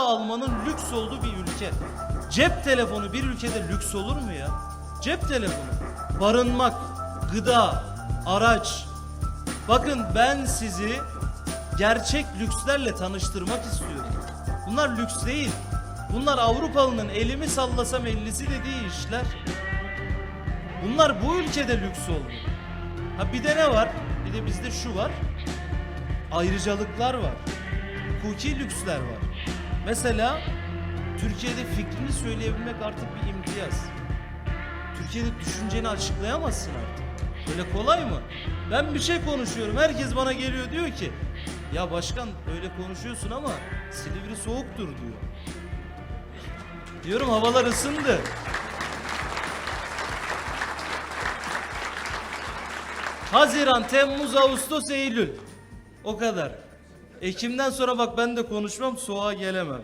almanın lüks olduğu bir ülke. Cep telefonu bir ülkede lüks olur mu ya? Cep telefonu. Barınmak, gıda, araç. Bakın ben sizi gerçek lükslerle tanıştırmak istiyorum. Bunlar lüks değil. Bunlar Avrupalı'nın elimi sallasam ellisi dediği işler. Bunlar bu ülkede lüks oldu. Ha bir de ne var? Bir de bizde şu var. Ayrıcalıklar var. Hukuki lüksler var. Mesela Türkiye'de fikrini söyleyebilmek artık bir imtiyaz. Türkiye'de düşünceni açıklayamazsın artık. Öyle kolay mı? Ben bir şey konuşuyorum. Herkes bana geliyor diyor ki ya başkan öyle konuşuyorsun ama Silivri soğuktur diyor. Diyorum havalar ısındı. Haziran, Temmuz, Ağustos, Eylül. O kadar. Ekim'den sonra bak ben de konuşmam soğuğa gelemem.